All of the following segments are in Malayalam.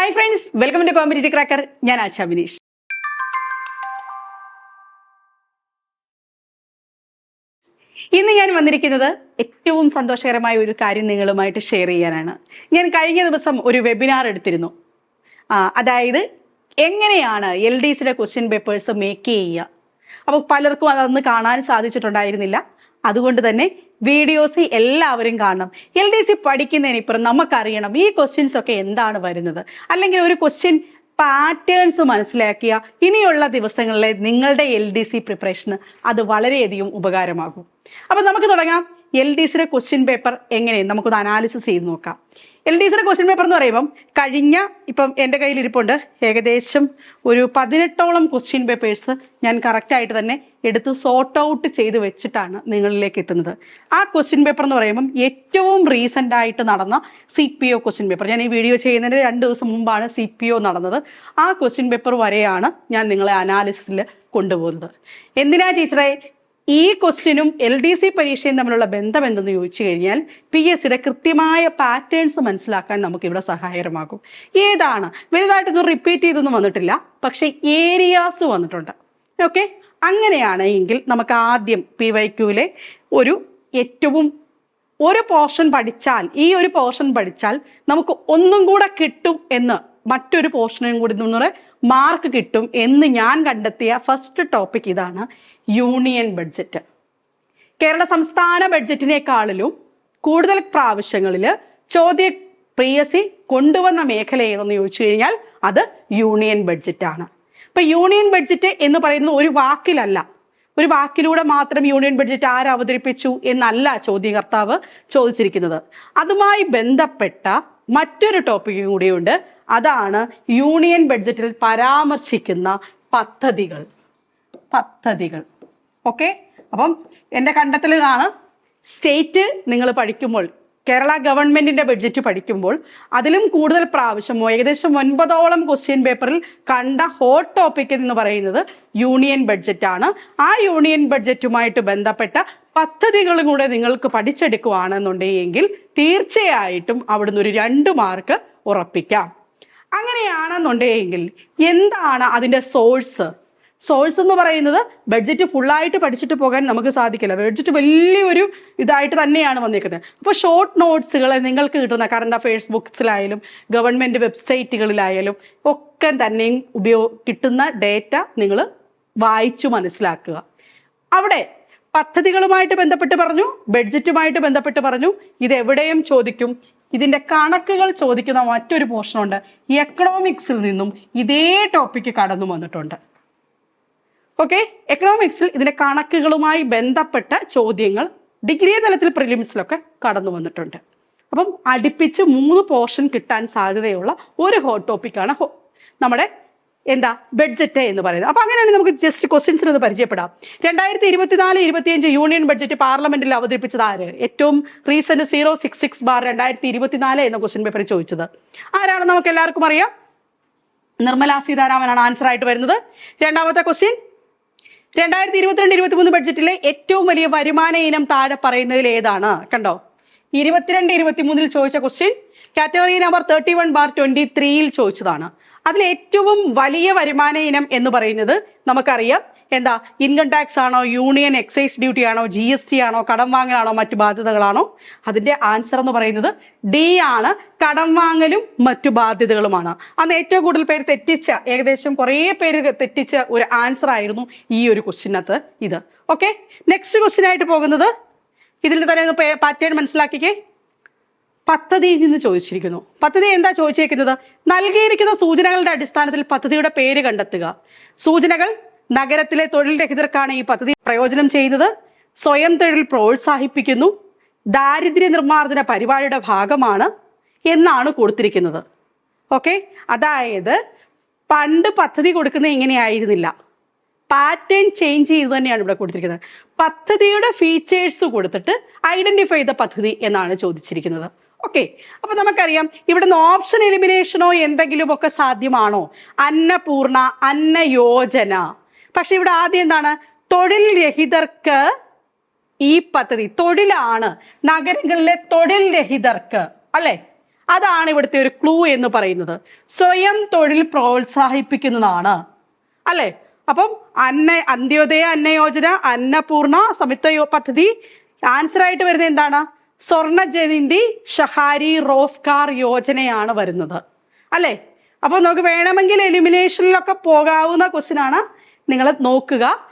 Hi friends welcome to competitive cracker ഞാൻ ആശാ ബിനീഷ് ഇന്ന് ഞാൻ വന്നിരിക്കുന്നത് ഏറ്റവും സന്തോഷകരമായ ഒരു കാര്യം നിങ്ങളുമായിട്ട് ഷെയർ ചെയ്യാനാണ്. ഞാൻ കഴിഞ്ഞ ദിവസം ഒരു വെബിനാർ എടുത്തിരുന്നു. അതായത് എങ്ങനെയാണ് എൽ ഡി സിയുടെ ക്വസ്റ്റ്യൻ പേപ്പേഴ്സ് മേക്ക് ചെയ്യുക? അപ്പോൾ പലർക്കും അതൊന്ന് കാണാൻ സാധിച്ചിട്ടുണ്ടായിരുന്നില്ല. അതുകൊണ്ട് തന്നെ വീഡിയോസ് എല്ലാവരും കാണണം. എൽ ഡി സി പഠിക്കുന്നതിനിപ്പുറം നമുക്കറിയണം ഈ ക്വസ്റ്റ്യൻസ് ഒക്കെ എന്താണ് വരുന്നത്. അല്ലെങ്കിൽ ഒരു ക്വസ്റ്റ്യൻ പാറ്റേൺസ് മനസ്സിലാക്കിയ ഇനിയുള്ള ദിവസങ്ങളിലെ നിങ്ങളുടെ എൽ ഡി സി പ്രിപ്പറേഷന് അത് വളരെയധികം ഉപകാരമാകും. അപ്പം നമുക്ക് തുടങ്ങാം. എൽ ഡി സിയുടെ ക്വസ്റ്റ്യൻ പേപ്പർ എങ്ങനെ? നമുക്കൊന്ന് അനാലിസിസ് ചെയ്ത് നോക്കാം. എൽ ഡി സിയുടെ ക്വസ്റ്റ്യൻ പേപ്പർ എന്ന് പറയുമ്പം കഴിഞ്ഞ ഇപ്പം എന്റെ കയ്യിൽ ഇരിപ്പുണ്ട് ഏകദേശം ഒരു പതിനെട്ടോളം ക്വസ്റ്റ്യൻ പേപ്പേഴ്സ് ഞാൻ കറക്റ്റായിട്ട് തന്നെ എടുത്ത് സോർട്ട് ഔട്ട് ചെയ്ത് വെച്ചിട്ടാണ് നിങ്ങളിലേക്ക് എത്തുന്നത്. ആ ക്വസ്റ്റ്യൻ പേപ്പർ എന്ന് പറയുമ്പം ഏറ്റവും റീസെന്റ് ആയിട്ട് നടന്ന C P O question paper ഞാൻ ഈ വീഡിയോ ചെയ്യുന്നതിന് രണ്ട് ദിവസം മുമ്പാണ് സി പി ഒ നടന്നത്. ആ ക്വസ്റ്റ്യൻ പേപ്പർ വരെയാണ് ഞാൻ നിങ്ങളെ അനാലിസിസിൽ കൊണ്ടുപോകുന്നത്. എന്തിനാ ടീച്ചറെ? ഈ ക്വസ്റ്റ്യനും എൽ ഡി സി പരീക്ഷയും തമ്മിലുള്ള ബന്ധം എന്തെന്ന് ചോദിച്ചു കഴിഞ്ഞാൽ പി എസ് സിയുടെ കൃത്യമായ പാറ്റേൺസ് മനസ്സിലാക്കാൻ നമുക്ക് ഇവിടെ സഹായകരമാകും. ഏതാണ്? വലുതായിട്ടൊന്നും റിപ്പീറ്റ് ചെയ്തൊന്നും വന്നിട്ടില്ല. പക്ഷേ ഏരിയാസ് വന്നിട്ടുണ്ട്. ഓക്കെ അങ്ങനെയാണ് എങ്കിൽ നമുക്ക് ആദ്യം പി വൈ ക്യൂവിലെ ഒരു ഏറ്റവും ഒരു പോർഷൻ പഠിച്ചാൽ ഈ ഒരു പോർഷൻ പഠിച്ചാൽ നമുക്ക് ഒന്നും കൂടെ കിട്ടും എന്ന് മറ്റൊരു പോർഷനും കൂടി നിന്നൂടെ മാർക്ക് കിട്ടും എന്ന് ഞാൻ കണ്ടെത്തിയ ഫസ്റ്റ് ടോപ്പിക് ഇതാണ് യൂണിയൻ ബഡ്ജറ്റ് കേരള സംസ്ഥാന ബഡ്ജറ്റിനേക്കാളിലും കൂടുതൽ പ്രാവശ്യങ്ങളിൽ ചോദ്യ പി എസ് സി കൊണ്ടുവന്ന മേഖല ഏതെന്ന് ചോദിച്ചു കഴിഞ്ഞാൽ അത് യൂണിയൻ ബഡ്ജറ്റ് ആണ്. ഇപ്പൊ യൂണിയൻ ബഡ്ജറ്റ് എന്ന് പറയുന്നത് ഒരു വാക്കിലല്ല. ഒരു വാക്കിലൂടെ മാത്രം യൂണിയൻ ബഡ്ജറ്റ് ആര് അവതരിപ്പിച്ചു എന്നല്ല ചോദ്യകർത്താവ് ചോദിച്ചിരിക്കുന്നത്. അതുമായി ബന്ധപ്പെട്ട മറ്റൊരു ടോപ്പിക്കും കൂടിയുണ്ട്. അതാണ് യൂണിയൻ ബഡ്ജറ്റിൽ പരാമർശിക്കുന്ന പദ്ധതികൾ. പദ്ധതികൾ. ഓക്കെ? അപ്പം എന്റെ കണ്ടെത്തലുകളാണ് സ്റ്റേറ്റ് നിങ്ങൾ പഠിക്കുമ്പോൾ കേരള ഗവൺമെന്റിന്റെ ബഡ്ജറ്റ് പഠിക്കുമ്പോൾ അതിലും കൂടുതൽ പ്രാവശ്യമോ ഏകദേശം ഒൻപതോളം ക്വസ്റ്റ്യൻ പേപ്പറിൽ കണ്ട ഹോട്ട് ടോപ്പിക് എന്ന് പറയുന്നത് യൂണിയൻ ബഡ്ജറ്റ് ആണ് ആ യൂണിയൻ ബഡ്ജറ്റുമായിട്ട് ബന്ധപ്പെട്ട പദ്ധതികളും കൂടെ നിങ്ങൾക്ക് പഠിച്ചെടുക്കുകയാണെന്നുണ്ടെങ്കിൽ തീർച്ചയായിട്ടും അവിടുന്ന് ഒരു രണ്ട് മാർക്ക് ഉറപ്പിക്കാം. അങ്ങനെയാണെന്നുണ്ടെങ്കിൽ എന്താണ് അതിന്റെ സോഴ്സ്? സോഴ്സ് എന്ന് പറയുന്നത് ബഡ്ജറ്റ് ഫുള്ളായിട്ട് പഠിച്ചിട്ട് പോകാൻ നമുക്ക് സാധിക്കില്ല. ബഡ്ജറ്റ് വലിയൊരു ഇതായിട്ട് തന്നെയാണ് വന്നിരിക്കുന്നത്. അപ്പോൾ ഷോർട്ട് നോട്ട്സുകൾ നിങ്ങൾക്ക് കിട്ടുന്ന കറണ്ട് അഫയേഴ്സ് ബുക്സിലായാലും ഗവൺമെന്റ് വെബ്സൈറ്റുകളിലായാലും ഒക്കെ തന്നെയും ഉപയോഗ കിട്ടുന്ന ഡേറ്റ നിങ്ങൾ വായിച്ചു മനസ്സിലാക്കുക. അവിടെ പദ്ധതികളുമായിട്ട് ബന്ധപ്പെട്ട് പറഞ്ഞു ബഡ്ജറ്റുമായിട്ട് ബന്ധപ്പെട്ട് പറഞ്ഞു ഇത് എവിടെയും ചോദിക്കും. ഇതിന്റെ കണക്കുകൾ ചോദിക്കുന്ന മറ്റൊരു പോർഷനുണ്ട്. എക്കണോമിക്സിൽ നിന്നും ഇതേ ടോപ്പിക്ക് കടന്നു വന്നിട്ടുണ്ട്. ഓക്കെ എക്കണോമിക്സിൽ ഇതിന്റെ കണക്കുകളുമായി ബന്ധപ്പെട്ട ചോദ്യങ്ങൾ ഡിഗ്രി തലത്തിൽ പ്രിലിംസിലൊക്കെ കടന്നു വന്നിട്ടുണ്ട്. അപ്പം അടുപ്പിച്ച് മൂന്ന് പോർഷൻ കിട്ടാൻ സാധ്യതയുള്ള ഒരു ഹോട്ട് ടോപ്പിക്കാണ് നമ്മുടെ എന്താ? ബഡ്ജറ്റ് എന്ന് പറയുന്നത്. അപ്പൊ അങ്ങനെയാണ് നമുക്ക് ജസ്റ്റ് ക്വസ്റ്റ്യൻസിന് ഒന്ന് പരിചയപ്പെടാം. രണ്ടായിരത്തി ഇരുപത്തിനാല് ഇരുപത്തിയഞ്ച് യൂണിയൻ ബഡ്ജറ്റ് പാർലമെന്റിൽ അവതരിപ്പിച്ചത് ആര്? ഏറ്റവും recent zero six six bar രണ്ടായിരത്തി ഇരുപത്തിനാല് എന്ന ക്വസ്റ്റ്യൻ പേപ്പറിൽ ചോദിച്ചത്. ആരാണെന്ന് നമുക്ക് എല്ലാവർക്കും അറിയാം? നിർമ്മല സീതാരാമനാണ് ആൻസർ ആയിട്ട് വരുന്നത്. രണ്ടാമത്തെ ക്വസ്റ്റ്യൻ രണ്ടായിരത്തി ഇരുപത്തിരണ്ട് ഇരുപത്തി മൂന്ന് ബഡ്ജറ്റിലെ ഏറ്റവും വലിയ വരുമാന ഇനം താഴെ പറയുന്നതിൽ ഏതാണ്? കണ്ടോ? ഇരുപത്തിരണ്ട് ഇരുപത്തി മൂന്നിൽ ചോദിച്ച question category number thirty one bar twenty ത്രീയിൽ ചോദിച്ചതാണ്. അതിൽ ഏറ്റവും വലിയ വരുമാന ഇനം എന്ന് പറയുന്നത് നമുക്കറിയാം. എന്താ? ഇൻകം ടാക്സ് ആണോ യൂണിയൻ എക്സൈസ് ഡ്യൂട്ടി ആണോ ജി എസ് ടി ആണോ കടം വാങ്ങലാണോ മറ്റു ബാധ്യതകളാണോ? അതിന്റെ ആൻസർ എന്ന് പറയുന്നത് ഡി ആണ്. കടം വാങ്ങലും മറ്റു ബാധ്യതകളുമാണ്. അന്ന് ഏറ്റവും കൂടുതൽ പേര് തെറ്റിച്ച ഏകദേശം കുറേ പേര് തെറ്റിച്ച ഒരു ആൻസർ ആയിരുന്നു ഈ ഒരു ക്വസ്റ്റിനകത്ത് ഇത്. ഓക്കെ നെക്സ്റ്റ് ക്വസ്റ്റിനായിട്ട് പോകുന്നത്. ഇതിൽ തന്നെ പാറ്റേൺ മനസ്സിലാക്കിക്കേ. പദ്ധതിയിൽ നിന്ന് ചോദിച്ചിരിക്കുന്നു. പദ്ധതി എന്താ ചോദിച്ചേക്കുന്നത്? നൽകിയിരിക്കുന്ന സൂചനകളുടെ അടിസ്ഥാനത്തിൽ പദ്ധതിയുടെ പേര് കണ്ടെത്തുക. സൂചനകൾ നഗരത്തിലെ തൊഴിൽ രഹിതർക്കാണ് ഈ പദ്ധതി പ്രയോജനം ചെയ്യുന്നത്. സ്വയം തൊഴിൽ പ്രോത്സാഹിപ്പിക്കുന്നു. ദാരിദ്ര്യ നിർമ്മാർജന പരിപാടിയുടെ ഭാഗമാണ് എന്നാണ് കൊടുത്തിരിക്കുന്നത്. ഓക്കെ? അതായത് പണ്ട് പദ്ധതി കൊടുക്കുന്നത് ഇങ്ങനെയായിരുന്നില്ല. പാറ്റേൺ ചേഞ്ച് ചെയ്ത് തന്നെയാണ് ഇവിടെ കൊടുത്തിരിക്കുന്നത്. പദ്ധതിയുടെ ഫീച്ചേഴ്സ് കൊടുത്തിട്ട് ഐഡന്റിഫൈ ചെയ്ത പദ്ധതി എന്നാണ് ചോദിച്ചിരിക്കുന്നത്. ഓക്കെ അപ്പൊ നമുക്കറിയാം ഇവിടുന്ന് ഓപ്ഷൻ എലിമിനേഷനോ എന്തെങ്കിലും ഒക്കെ സാധ്യമാണോ? അന്നപൂർണ അന്നയോജന. പക്ഷെ ഇവിടെ ആദ്യം എന്താണ്? തൊഴിൽ രഹിതർക്ക് ഈ പദ്ധതി തൊഴിലാണ് നഗരങ്ങളിലെ തൊഴിൽ രഹിതർക്ക് അല്ലെ? അതാണ് ഇവിടുത്തെ ഒരു ക്ലൂ എന്ന് പറയുന്നത്. സ്വയം തൊഴിൽ പ്രോത്സാഹിപ്പിക്കുന്നതാണ് അല്ലെ? അപ്പം അന്ന അന്ത്യോദയ അന്നയോജന അന്നപൂർണ സംയുക്ത പദ്ധതി ആൻസർ ആയിട്ട് വരുന്നത് എന്താണ്? സ്വർണ ജയന്തി ഷഹാരി റോസ്കാർ യോജനയാണ് വരുന്നത്. അല്ലേ? അപ്പൊ നമുക്ക് വേണമെങ്കിൽ എലിമിനേഷനിലൊക്കെ പോകാവുന്ന ക്വസ്റ്റ്യൻ ആണ് നിങ്ങൾ നോക്കുക.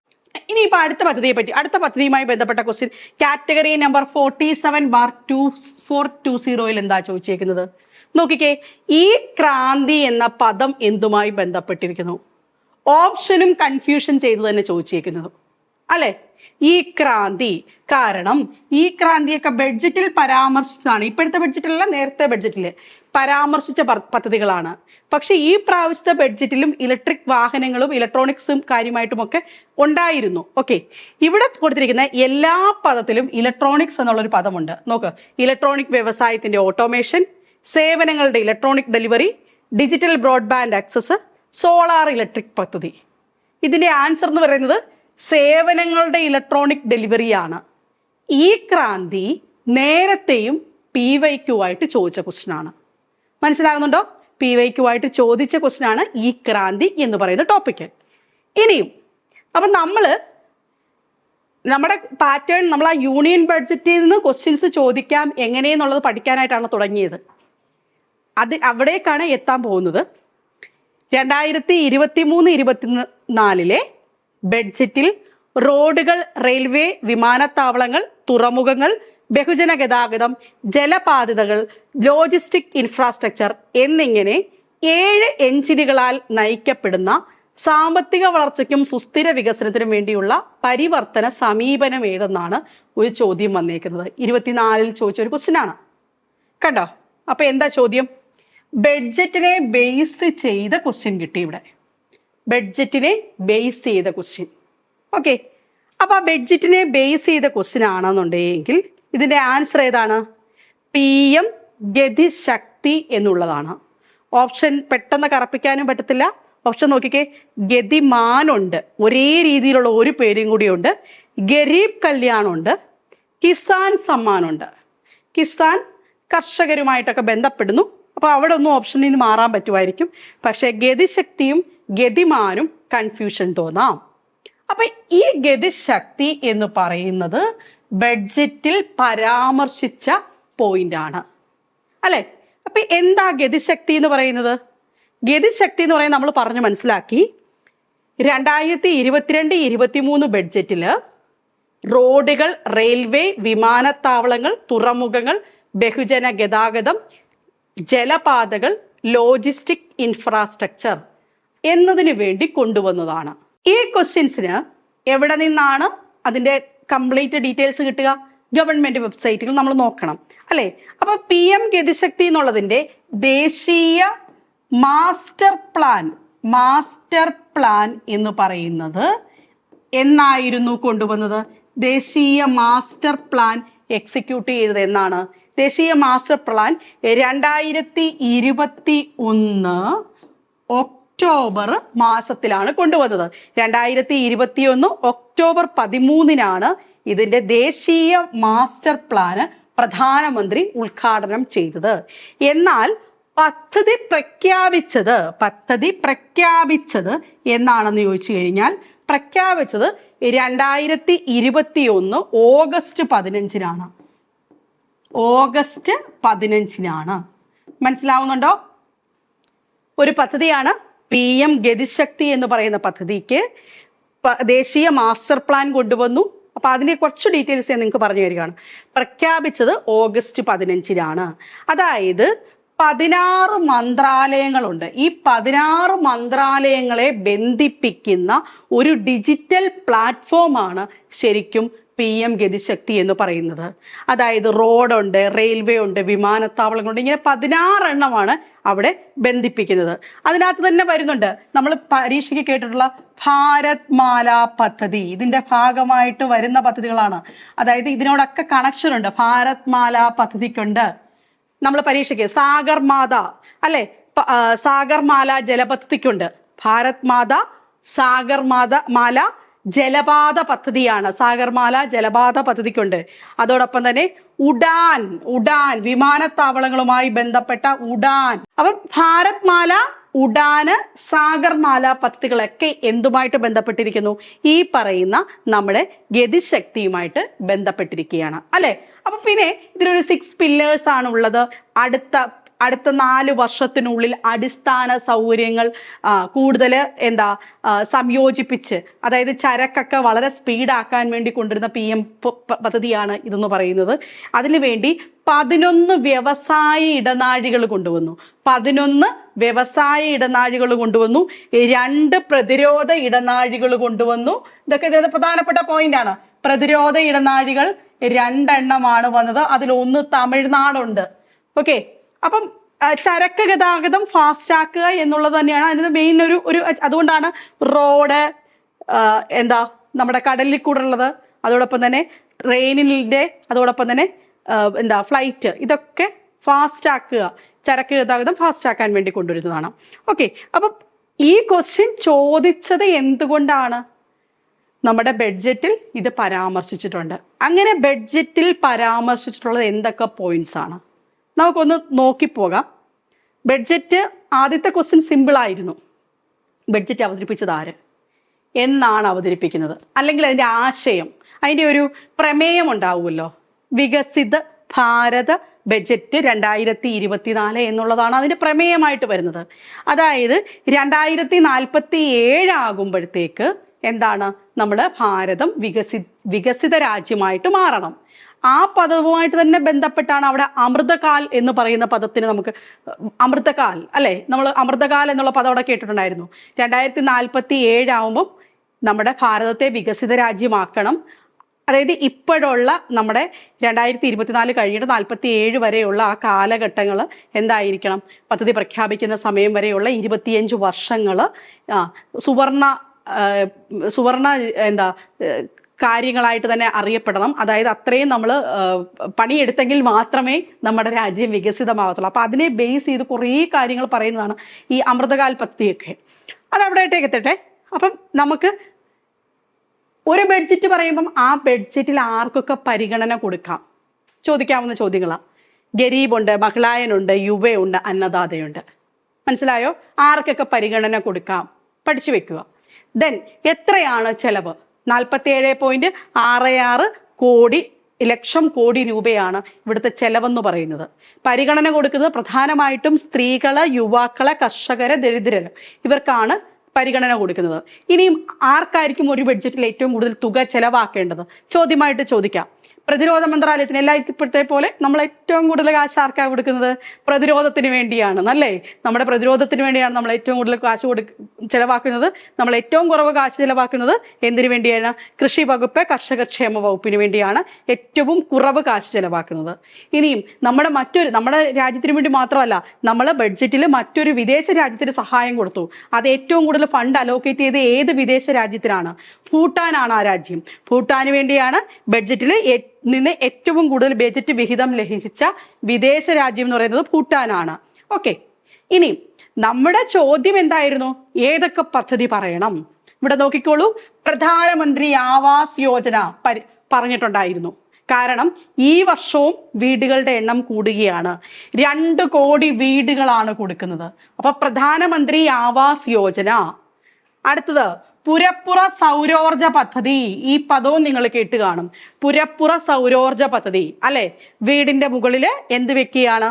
ഇനി ഇപ്പൊ അടുത്ത പദ്ധതിയെ പറ്റി അടുത്ത പദ്ധതിയുമായി ബന്ധപ്പെട്ട question. Category number forty seven bar two four two സീറോയിൽ എന്താ ചോദിച്ചേക്കുന്നത്? നോക്കിക്കേ ഈ ക്രാന്തി എന്ന പദം എന്തുമായി ബന്ധപ്പെട്ടിരിക്കുന്നു? ഓപ്ഷനും കൺഫ്യൂഷൻ ചെയ്ത് തന്നെ ചോദിച്ചേക്കുന്നത്. അല്ലെ? ഈ ക്രാന്തി. കാരണം ഈ ക്രാന്തിയൊക്കെ ബഡ്ജറ്റിൽ പരാമർശിച്ചതാണ്. ഇപ്പോഴത്തെ ബഡ്ജറ്റിലല്ല നേരത്തെ ബഡ്ജറ്റിൽ പരാമർശിച്ച പദ്ധതികളാണ്. പക്ഷെ ഈ പ്രാവശ്യത്തെ ബഡ്ജറ്റിലും ഇലക്ട്രിക് വാഹനങ്ങളും ഇലക്ട്രോണിക്സും കാര്യമായിട്ടുമൊക്കെ ഉണ്ടായിരുന്നു. ഓക്കെ ഇവിടെ കൊടുത്തിരിക്കുന്ന എല്ലാ പദത്തിലും ഇലക്ട്രോണിക്സ് എന്നുള്ളൊരു പദമുണ്ട്. നോക്ക്. ഇലക്ട്രോണിക് വ്യവസായത്തിന്റെ ഓട്ടോമേഷൻ സേവനങ്ങളുടെ electronic delivery digital broadband access solar electric പദ്ധതി. ഇതിന്റെ ആൻസർ എന്ന് പറയുന്നത് സേവനങ്ങളുടെ ഇലക്ട്രോണിക് ഡെലിവറിയാണ് ഈ ക്രാന്തി നേരത്തെയും പി വൈക്കുമായിട്ട് ചോദിച്ച ക്വസ്റ്റനാണ് മനസ്സിലാകുന്നുണ്ടോ? പി വൈക്കുമായിട്ട് ചോദിച്ച ക്വസ്റ്റനാണ് ഈ ക്രാന്തി എന്ന് പറയുന്ന ടോപ്പിക്ക് ഇനിയും അപ്പം നമ്മൾ നമ്മുടെ പാറ്റേൺ നമ്മൾ ആ യൂണിയൻ ബഡ്ജറ്റിൽ നിന്ന് ക്വസ്റ്റ്യൻസ് ചോദിക്കാം എങ്ങനെയെന്നുള്ളത് പഠിക്കാനായിട്ടാണ് തുടങ്ങിയത്. അത് അവിടേക്കാണ് എത്താൻ പോകുന്നത്. രണ്ടായിരത്തി ഇരുപത്തി മൂന്ന് ഇരുപത്തി നാലിലെ ബഡ്ജറ്റിൽ റോഡുകൾ റെയിൽവേ വിമാനത്താവളങ്ങൾ തുറമുഖങ്ങൾ ബഹുജന ഗതാഗതം ജലപാതകൾ ലോജിസ്റ്റിക് ഇൻഫ്രാസ്ട്രക്ചർ എന്നിങ്ങനെ ഏഴ് എഞ്ചിനുകളാൽ നയിക്കപ്പെടുന്ന സാമ്പത്തിക വളർച്ചയ്ക്കും സുസ്ഥിര വികസനത്തിനും വേണ്ടിയുള്ള പരിവർത്തന സമീപനം ഏതെന്നാണ് ഒരു ചോദ്യം വന്നേക്കുന്നത്. ഇരുപത്തിനാലിൽ ചോദിച്ച ഒരു ക്വസ്റ്റിനാണ് കണ്ടോ? അപ്പൊ എന്താ ചോദ്യം? ബഡ്ജറ്റിനെ ബേസ് ചെയ്ത ക്വസ്റ്റ്യൻ കിട്ടി ഇവിടെ. ബഡ്ജറ്റിനെ ബേസ് ചെയ്ത ക്വസ്റ്റ്യൻ ഓക്കെ അപ്പൊ ആ ബഡ്ജറ്റിനെ ബേസ് ചെയ്ത ക്വസ്റ്റ്യൻ ആണെന്നുണ്ടെങ്കിൽ ഇതിന്റെ ആൻസർ ഏതാണ്? പി എം ഗതിശക്തി എന്നുള്ളതാണ്. ഓപ്ഷൻ പെട്ടെന്ന് കറപ്പിക്കാനും പറ്റത്തില്ല. ഓപ്ഷൻ നോക്കിക്കേ ഗതിമാനുണ്ട്. ഒരേ രീതിയിലുള്ള ഒരു പേരും കൂടിയുണ്ട്. ഗരീബ് കല്യാണുണ്ട്. കിസാൻ സമ്മാനുണ്ട്. കിസാൻ കർഷകരുമായിട്ടൊക്കെ ബന്ധപ്പെടുന്നു. അപ്പോൾ അവിടെ ഒന്നും ഓപ്ഷനിൽ നിന്ന് മാറാൻ പറ്റുമായിരിക്കും. പക്ഷേ ഗതിശക്തിയും ഗതിമാനും കൺഫ്യൂഷൻ തോന്നാം. അപ്പൊ ഈ ഗതിശക്തി എന്ന് പറയുന്നത് ബഡ്ജറ്റിൽ പരാമർശിച്ച പോയിന്റ് ആണ്. അല്ലെ? അപ്പൊ എന്താ ഗതിശക്തി എന്ന് പറയുന്നത്? ഗതിശക്തി എന്ന് പറയുന്നത് നമ്മൾ പറഞ്ഞു മനസ്സിലാക്കി. രണ്ടായിരത്തി ഇരുപത്തിരണ്ട് ഇരുപത്തിമൂന്ന് ബഡ്ജറ്റിൽ റോഡുകൾ റെയിൽവേ വിമാനത്താവളങ്ങൾ തുറമുഖങ്ങൾ ബഹുജന ഗതാഗതം ജലപാതകൾ ലോജിസ്റ്റിക് ഇൻഫ്രാസ്ട്രക്ചർ എന്നതിനു വേണ്ടി കൊണ്ടുവന്നതാണ്. ഈ ക്വസ്റ്റ്യൻസിന് എവിടെ നിന്നാണ് അതിന്റെ കംപ്ലീറ്റ് ഡീറ്റെയിൽസ് കിട്ടുക? ഗവൺമെന്റ് വെബ്സൈറ്റിൽ നമ്മൾ നോക്കണം. അല്ലേ? അപ്പൊ പി എം ഗതിശക്തി എന്നുള്ളതിന്റെ ദേശീയ മാസ്റ്റർ പ്ലാൻ മാസ്റ്റർ പ്ലാൻ എന്ന് പറയുന്നത് എന്നായിരുന്നു കൊണ്ടുവന്നത്? ദേശീയ മാസ്റ്റർ പ്ലാൻ എക്സിക്യൂട്ട് ചെയ്തത് എന്നാണ്. ദേശീയ മാസ്റ്റർ പ്ലാൻ രണ്ടായിരത്തി ഇരുപത്തി ഒന്ന് ഒക്ടോബർ മാസത്തിലാണ് കൊണ്ടുവന്നത്. രണ്ടായിരത്തി ഇരുപത്തി ഒന്ന് ഒക്ടോബർ പതിമൂന്നിനാണ് ഇതിന്റെ ദേശീയ മാസ്റ്റർ പ്ലാന് പ്രധാനമന്ത്രി ഉദ്ഘാടനം ചെയ്തത്. എന്നാൽ പദ്ധതി പ്രഖ്യാപിച്ചത് പദ്ധതി പ്രഖ്യാപിച്ചത് എന്നാണെന്ന് ചോദിച്ചു കഴിഞ്ഞാൽ പ്രഖ്യാപിച്ചത് രണ്ടായിരത്തി ഇരുപത്തി ഒന്ന് ഓഗസ്റ്റ് പതിനഞ്ചിനാണ്. ഓഗസ്റ്റ് പതിനഞ്ചിനാണ്. മനസ്സിലാവുന്നുണ്ടോ? ഒരു പദ്ധതിയാണ് പി എം ഗതിശക്തി എന്ന് പറയുന്ന പദ്ധതിക്ക് ദേശീയ മാസ്റ്റർ പ്ലാൻ കൊണ്ടുവന്നു. അപ്പൊ അതിനെ കുറച്ച് ഡീറ്റെയിൽസ് ഞാൻ നിങ്ങൾക്ക് പറഞ്ഞു തരികയാണ്. പ്രഖ്യാപിച്ചത് ഓഗസ്റ്റ് പതിനഞ്ചിനാണ്. അതായത് പതിനാറ് മന്ത്രാലയങ്ങളുണ്ട്. ഈ പതിനാറ് മന്ത്രാലയങ്ങളെ ബന്ധിപ്പിക്കുന്ന ഒരു ഡിജിറ്റൽ പ്ലാറ്റ്ഫോമാണ് ശരിക്കും പി എം ഗതിശക്തി എന്ന് പറയുന്നത്. അതായത് റോഡുണ്ട് റെയിൽവേ ഉണ്ട് വിമാനത്താവളങ്ങളുണ്ട് ഇങ്ങനെ പതിനാറെണ്ണമാണ് അവിടെ ബന്ധിപ്പിക്കുന്നത്. അതിനകത്ത് തന്നെ വരുന്നുണ്ട്. നമ്മൾ പരീക്ഷയ്ക്ക് കേട്ടിട്ടുള്ള ഭാരത് മാല പദ്ധതി. ഇതിന്റെ ഭാഗമായിട്ട് വരുന്ന പദ്ധതികളാണ്. അതായത് ഇതിനോടൊക്കെ കണക്ഷൻ ഉണ്ട്. ഭാരത് മാല പദ്ധതിക്കുണ്ട്. നമ്മൾ പരീക്ഷയ്ക്ക് സാഗർ മാത അല്ലെ? സാഗർമാല ജലപദ്ധതിക്കുണ്ട്. ഭാരത് മാത സാഗർ മാത മാല ജലപാത പദ്ധതിയാണ്. സാഗർമാല ജലപാത പദ്ധതിക്കുണ്ട്. അതോടൊപ്പം തന്നെ ഉഡാൻ ഉഡാൻ വിമാനത്താവളങ്ങളുമായി ബന്ധപ്പെട്ട ഉഡാൻ. അപ്പം ഭാരത് മാല ഉഡാന് സാഗർമാല പദ്ധതികളൊക്കെ എന്തുമായിട്ട് ബന്ധപ്പെട്ടിരിക്കുന്നു? ഈ പറയുന്ന നമ്മുടെ ഗതിശക്തിയുമായിട്ട് ബന്ധപ്പെട്ടിരിക്കുകയാണ്. അല്ലെ? അപ്പൊ പിന്നെ ഇതിലൊരു സിക്സ് പില്ലേഴ്സ് ആണ് ഉള്ളത്. അടുത്ത അടുത്ത നാല് വർഷത്തിനുള്ളിൽ അടിസ്ഥാന സൗകര്യങ്ങൾ കൂടുതൽ എന്താ സംയോജിപ്പിച്ച് അതായത് ചരക്കൊക്കെ വളരെ സ്പീഡാക്കാൻ വേണ്ടി കൊണ്ടുവരുന്ന പി എം പദ്ധതിയാണ് ഇതെന്ന് പറയുന്നത്. അതിനുവേണ്ടി പതിനൊന്ന് വ്യവസായ ഇടനാഴികൾ കൊണ്ടുവന്നു. പതിനൊന്ന് വ്യവസായ ഇടനാഴികൾ കൊണ്ടുവന്നു. രണ്ട് പ്രതിരോധ ഇടനാഴികൾ കൊണ്ടുവന്നു. ഇതൊക്കെ ഇതിനകത്ത് പ്രധാനപ്പെട്ട പോയിന്റാണ്. പ്രതിരോധ ഇടനാഴികൾ രണ്ടെണ്ണമാണ് വന്നത്. അതിൽ ഒന്ന് തമിഴ്നാടുണ്ട്. ഓക്കെ. അപ്പം ചരക്ക് ഗതാഗതം ഫാസ്റ്റ് ആക്കുക എന്നുള്ളത് തന്നെയാണ് അതിന് മെയിൻ ഒരു ഒരു അതുകൊണ്ടാണ് റോഡ് എന്താ നമ്മുടെ കടലിൽ കൂടെ ഉള്ളത്. അതോടൊപ്പം തന്നെ ട്രെയിനിന്റെ അതോടൊപ്പം തന്നെ എന്താ ഫ്ലൈറ്റ് ഇതൊക്കെ ഫാസ്റ്റ് ആക്കുക. ചരക്ക് ഗതാഗതം ഫാസ്റ്റ് ആക്കാൻ വേണ്ടി കൊണ്ടുവരുന്നതാണ്. ഓക്കെ അപ്പം ഈ ക്വസ്റ്റ്യൻ ചോദിച്ചത് എന്തുകൊണ്ടാണ്? നമ്മുടെ ബഡ്ജറ്റിൽ ഇത് പരാമർശിച്ചിട്ടുണ്ട്. അങ്ങനെ ബഡ്ജറ്റിൽ പരാമർശിച്ചിട്ടുള്ളത് എന്തൊക്കെ പോയിന്റ്സ് ആണ്? നമുക്കൊന്ന് നോക്കിപ്പോകാം. ബഡ്ജറ്റ് ആദ്യത്തെ ക്വസ്റ്റ്യൻ സിമ്പിൾ ആയിരുന്നു. ബഡ്ജറ്റ് അവതരിപ്പിച്ചത് ആര്? എന്നാണ് അവതരിപ്പിക്കുന്നത്. അല്ലെങ്കിൽ അതിന്റെ ആശയം അതിന്റെ ഒരു പ്രമേയം ഉണ്ടാവുമല്ലോ. വികസിത ഭാരത ബഡ്ജറ്റ് രണ്ടായിരത്തി ഇരുപത്തിനാല് എന്നുള്ളതാണ് അതിന്റെ പ്രമേയമായിട്ട് വരുന്നത്. അതായത് രണ്ടായിരത്തി നാൽപ്പത്തി ഏഴാകുമ്പോഴത്തേക്ക് എന്താണ്? നമ്മൾ ഭാരതം വികസി വികസിത രാജ്യമായിട്ട് മാറണം. ആ പദവുമായിട്ട് തന്നെ ബന്ധപ്പെട്ടാണ് അവിടെ അമൃതകാൽ എന്ന് പറയുന്ന പദത്തിന് നമുക്ക് അമൃതകാൽ അല്ലേ? നമ്മൾ അമൃതകാൽ എന്നുള്ള പദം അവിടെ കേട്ടിട്ടുണ്ടായിരുന്നു. രണ്ടായിരത്തി നാൽപ്പത്തി ഏഴാവുമ്പം നമ്മുടെ ഭാരതത്തെ വികസിത രാജ്യമാക്കണം. അതായത് ഇപ്പോഴുള്ള നമ്മുടെ രണ്ടായിരത്തി ഇരുപത്തിനാല് കഴിഞ്ഞിട്ട് നാൽപ്പത്തി ഏഴ് വരെയുള്ള ആ കാലഘട്ടങ്ങൾ എന്തായിരിക്കണം? പദ്ധതി പ്രഖ്യാപിക്കുന്ന സമയം വരെയുള്ള ഇരുപത്തിയഞ്ച് വർഷങ്ങൾ സുവർണ സുവർണ എന്താ കാര്യങ്ങളായിട്ട് തന്നെ അറിയപ്പെടണം. അതായത് അത്രയും നമ്മൾ പണിയെടുത്തെങ്കിൽ മാത്രമേ നമ്മുടെ രാജ്യം വികസിതമാകത്തുള്ളൂ അപ്പോൾ അതിനെ ബേസ് ചെയ്ത് കുറേ കാര്യങ്ങൾ പറയുന്നതാണ് ഈ അമൃതകാൽ പദ്ധതിയൊക്കെ. അത് അവിടെ എത്തട്ടെ. അപ്പം നമുക്ക് ഒരു ബഡ്ജറ്റ് പറയുമ്പം ആ ബഡ്ജറ്റിൽ ആർക്കൊക്കെ പരിഗണന കൊടുക്കാം? ചോദിക്കാവുന്ന ചോദ്യങ്ങളാണ് ഗരീബുണ്ട് മഹിളായനുണ്ട് യുവയുണ്ട് അന്നദാതയുണ്ട്. മനസ്സിലായോ? ആർക്കൊക്കെ പരിഗണന കൊടുക്കാം? പഠിച്ചു വെക്കുക. ദെൻ എത്രയാണ് ചെലവ്? നാൽപ്പത്തി ഏഴ് പോയിന്റ് ആറ് ആറ് കോടി ലക്ഷം കോടി രൂപയാണ് ഇവിടുത്തെ ചെലവെന്ന് പറയുന്നത്. പരിഗണന കൊടുക്കുന്നത് പ്രധാനമായിട്ടും സ്ത്രീകൾ യുവാക്കളെ കർഷകരെ ദരിദ്രര് ഇവർക്കാണ് പരിഗണന കൊടുക്കുന്നത്. ഇനിയും ആർക്കായിരിക്കും ഒരു ബഡ്ജറ്റിൽ ഏറ്റവും കൂടുതൽ തുക ചെലവാക്കേണ്ടത്? ചോദ്യമായിട്ട് ചോദിക്കാം. പ്രതിരോധ മന്ത്രാലയത്തിന് എല്ലാ ഇപ്പോഴത്തെ പോലെ നമ്മൾ ഏറ്റവും കൂടുതൽ കാശ് ആർക്കാണ് കൊടുക്കുന്നത്? പ്രതിരോധത്തിന് വേണ്ടിയാണ് അല്ലേ? നമ്മുടെ പ്രതിരോധത്തിന് വേണ്ടിയാണ് നമ്മൾ ഏറ്റവും കൂടുതൽ കാശ് കൊടു ചിലവാക്കുന്നത്. നമ്മൾ ഏറ്റവും കുറവ് കാശ് ചിലവാക്കുന്നത് എന്തിനു വേണ്ടിയാണ്? കൃഷി വകുപ്പ് കർഷകക്ഷേമ വകുപ്പിന് വേണ്ടിയാണ് ഏറ്റവും കുറവ് കാശ് ചിലവാക്കുന്നത്. ഇനിയും നമ്മുടെ മറ്റൊരു നമ്മുടെ രാജ്യത്തിന് വേണ്ടി മാത്രമല്ല നമ്മൾ ബഡ്ജറ്റിൽ മറ്റൊരു വിദേശ രാജ്യത്തിന് സഹായം കൊടുത്തു. അത് ഏറ്റവും കൂടുതൽ ഫണ്ട് അലോക്കേറ്റ് ചെയ്ത് ഏത് വിദേശ രാജ്യത്തിനാണ്? ഭൂട്ടാനാണ് ആ രാജ്യം. ഭൂട്ടാന് വേണ്ടിയാണ് ബഡ്ജറ്റിൽ നിന്ന് ഏറ്റവും കൂടുതൽ ബജറ്റ് വിഹിതം ലഭിച്ച വിദേശ രാജ്യം എന്ന് പറയുന്നത് ഭൂട്ടാനാണ്. ഓക്കെ ഇനി നമ്മുടെ ചോദ്യം എന്തായിരുന്നു? ഏതൊക്കെ പദ്ധതി പറയണം? ഇവിടെ നോക്കിക്കോളൂ. പ്രധാനമന്ത്രി ആവാസ് യോജന പറഞ്ഞിട്ടുണ്ടായിരുന്നു. കാരണം ഈ വർഷവും വീടുകളുടെ എണ്ണം കൂടുകയാണ്. രണ്ട് കോടി വീടുകളാണ് കൊടുക്കുന്നത്. അപ്പൊ പ്രധാനമന്ത്രി ആവാസ് യോജന. അടുത്തത് പുരപ്പുറ സൗരോർജ പദ്ധതി. ഈ പദവും നിങ്ങൾ കേട്ട് കാണും. പുരപ്പുറ സൗരോർജ പദ്ധതി. അല്ലെ? വീടിന്റെ മുകളിൽ എന്ത് വെക്കുകയാണ്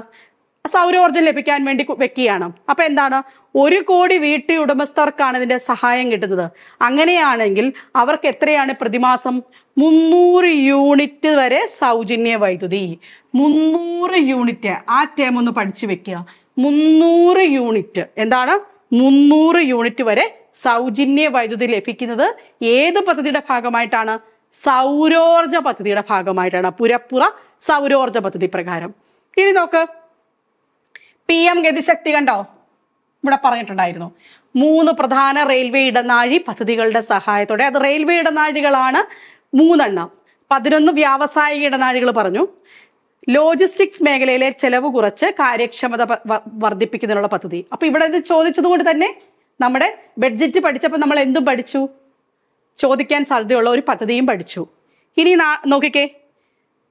സൗരോർജം ലഭിക്കാൻ വേണ്ടി വെക്കുകയാണ് അപ്പൊ എന്താണ്? ഒരു കോടി വീട്ടു ഉടമസ്ഥർക്കാണ് ഇതിന്റെ സഹായം കിട്ടുന്നത്. അങ്ങനെയാണെങ്കിൽ അവർക്ക് എത്രയാണ് പ്രതിമാസം? മുന്നൂറ് യൂണിറ്റ് വരെ സൗജന്യ വൈദ്യുതി. മുന്നൂറ് യൂണിറ്റ്. ആ ടേം ഒന്ന് പഠിച്ചു വെക്കുക. മുന്നൂറ് യൂണിറ്റ്. എന്താണ്? മുന്നൂറ് യൂണിറ്റ് വരെ സൗജന്യ വൈദ്യുതി ലഭിക്കുന്നത് ഏത് പദ്ധതിയുടെ ഭാഗമായിട്ടാണ്? സൗരോർജ പദ്ധതിയുടെ ഭാഗമായിട്ടാണ്. പുരപ്പുറ സൗരോർജ പദ്ധതി പ്രകാരം. ഇനി നോക്ക്. പി എം ഗതിശക്തി കണ്ടോ? ഇവിടെ പറഞ്ഞിട്ടുണ്ടായിരുന്നു. മൂന്ന് പ്രധാന റെയിൽവേ ഇടനാഴി പദ്ധതികളുടെ സഹായത്തോടെ അത് റെയിൽവേ ഇടനാഴികളാണ് മൂന്നെണ്ണം. പതിനൊന്ന് വ്യാവസായിക ഇടനാഴികൾ പറഞ്ഞു. ലോജിസ്റ്റിക്സ് മേഖലയിലെ ചെലവ് കുറച്ച് കാര്യക്ഷമത വർദ്ധിപ്പിക്കുന്നതിനുള്ള പദ്ധതി. അപ്പൊ ഇവിടെ ഇത് ചോദിച്ചതുകൊണ്ട് തന്നെ നമ്മുടെ ബഡ്ജറ്റ് പഠിച്ചപ്പോൾ നമ്മൾ എന്തും പഠിച്ചു? ചോദിക്കാൻ സാധ്യതയുള്ള ഒരു പദ്ധതിയും പഠിച്ചു. ഇനി നോക്കിക്കേ.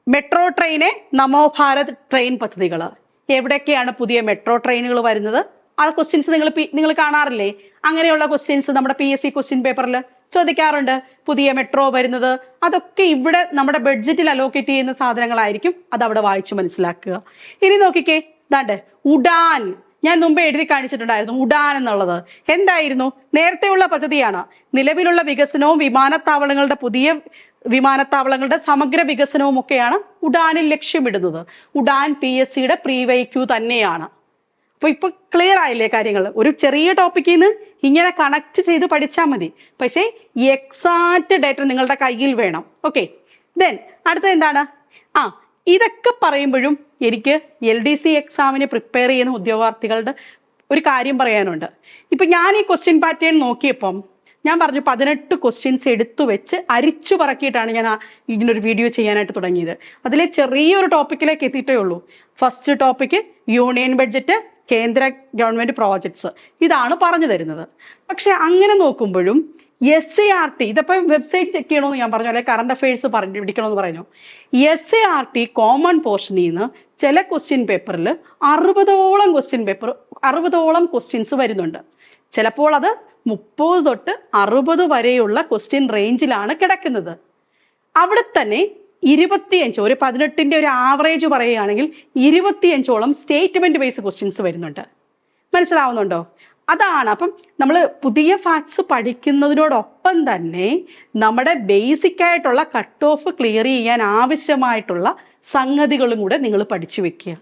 Metro train Namo Bharat train പദ്ധതികൾ. എവിടെയൊക്കെയാണ് പുതിയ മെട്രോ ട്രെയിനുകൾ വരുന്നത്? ആ ക്വസ്റ്റ്യൻസ് നിങ്ങൾ നിങ്ങൾ കാണാറില്ലേ? അങ്ങനെയുള്ള ക്വസ്റ്റ്യൻസ് നമ്മുടെ പി എസ് സി ക്വസ്റ്റ്യൻ പേപ്പറിൽ ചോദിക്കാറുണ്ട്. പുതിയ മെട്രോ വരുന്നത്. അതൊക്കെ ഇവിടെ നമ്മുടെ ബഡ്ജറ്റിൽ അലോക്കേറ്റ് ചെയ്യുന്ന സാധനങ്ങളായിരിക്കും. അത് അവിടെ വായിച്ചു മനസ്സിലാക്കുക. ഇനി നോക്കിക്കേ. ദാണ്ട് ഉഡാൻ. ഞാൻ മുമ്പ് എഴുതി കാണിച്ചിട്ടുണ്ടായിരുന്നു ഉഡാൻ എന്നുള്ളത്. എന്തായിരുന്നു? നേരത്തെയുള്ള പദ്ധതിയാണ്. നിലവിലുള്ള വികസനവും വിമാനത്താവളങ്ങളുടെ പുതിയ വിമാനത്താവളങ്ങളുടെ സമഗ്ര വികസനവും ഒക്കെയാണ് ഉഡാനിൽ ലക്ഷ്യമിടുന്നത്. ഉഡാൻ പി എസ് സിയുടെ പ്രീവൈക്യു തന്നെയാണ്. അപ്പോൾ ഇപ്പൊ ക്ലിയർ ആയില്ലേ കാര്യങ്ങൾ? ഒരു ചെറിയ ടോപ്പിക്കിൽ നിന്ന് ഇങ്ങനെ കണക്ട് ചെയ്ത് പഠിച്ചാൽ മതി. പക്ഷേ എക്സാക്റ്റ് ഡേറ്റ നിങ്ങളുടെ കയ്യിൽ വേണം. ഓക്കെ ദെൻ അടുത്തത് എന്താണ്? ആ ഇതൊക്കെ പറയുമ്പോഴും എനിക്ക് എൽ ഡി സി എക്സാമിന് പ്രിപ്പയർ ചെയ്യുന്ന ഉദ്യോഗാർത്ഥികളുടെ ഒരു കാര്യം പറയാനുണ്ട്. ഇപ്പൊ ഞാൻ ഈ ക്വസ്റ്റ്യൻ പാറ്റേൺ നോക്കിയപ്പം ഞാൻ പറഞ്ഞു പതിനെട്ട് ക്വസ്റ്റ്യൻസ് എടുത്തു വെച്ച് അരിച്ചു പറക്കിയിട്ടാണ് ഞാൻ ഇതിനൊരു വീഡിയോ ചെയ്യാനായിട്ട് തുടങ്ങിയത്. അതിലെ ചെറിയൊരു ടോപ്പിക്കിലേക്ക് എത്തിയിട്ടേ ഉള്ളൂ. ഫസ്റ്റ് ടോപ്പിക്ക് യൂണിയൻ ബഡ്ജറ്റ് കേന്ദ്ര ഗവൺമെന്റ് പ്രോജക്ട്സ് ഇതാണ് പറഞ്ഞു തരുന്നത്. പക്ഷെ അങ്ങനെ നോക്കുമ്പോഴും എസ് എ ആർ ടി ഇതപ്പം വെബ്സൈറ്റ് ചെക്ക് ചെയ്യണമെന്ന് ഞാൻ പറഞ്ഞു അല്ലെങ്കിൽ കറണ്ട് അഫയേഴ്സ് പറഞ്ഞു പിടിക്കണമെന്ന് പറഞ്ഞു. S A R T common പോർഷനിൽ നിന്ന് ചില ക്വസ്റ്റ്യൻ പേപ്പറിൽ അറുപതോളം ക്വസ്റ്റ്യൻ പേപ്പർ അറുപതോളം ക്വസ്റ്റ്യൻസ് വരുന്നുണ്ട്. ചിലപ്പോൾ അത് മുപ്പത് തൊട്ട് അറുപത് വരെയുള്ള ക്വസ്റ്റ്യൻ റേഞ്ചിലാണ് കിടക്കുന്നത്. അവിടെ തന്നെ ഇരുപത്തിയഞ്ച് ഒരു പതിനെട്ടിന്റെ ഒരു ആവറേജ് പറയുകയാണെങ്കിൽ ഇരുപത്തിയഞ്ചോളം സ്റ്റേറ്റ്മെന്റ് ബേസ് ക്വസ്റ്റ്യൻസ് വരുന്നുണ്ട്. മനസ്സിലാവുന്നുണ്ടോ? അതാണ്. അപ്പം നമ്മൾ പുതിയ ഫാക്ട്സ് പഠിക്കുന്നതിനോടൊപ്പം തന്നെ നമ്മുടെ ബേസിക് ആയിട്ടുള്ള കട്ട് ഓഫ് ക്ലിയർ ചെയ്യാൻ ആവശ്യമായിട്ടുള്ള സംഗതികളും കൂടെ നിങ്ങൾ പഠിച്ചു വെക്കുക.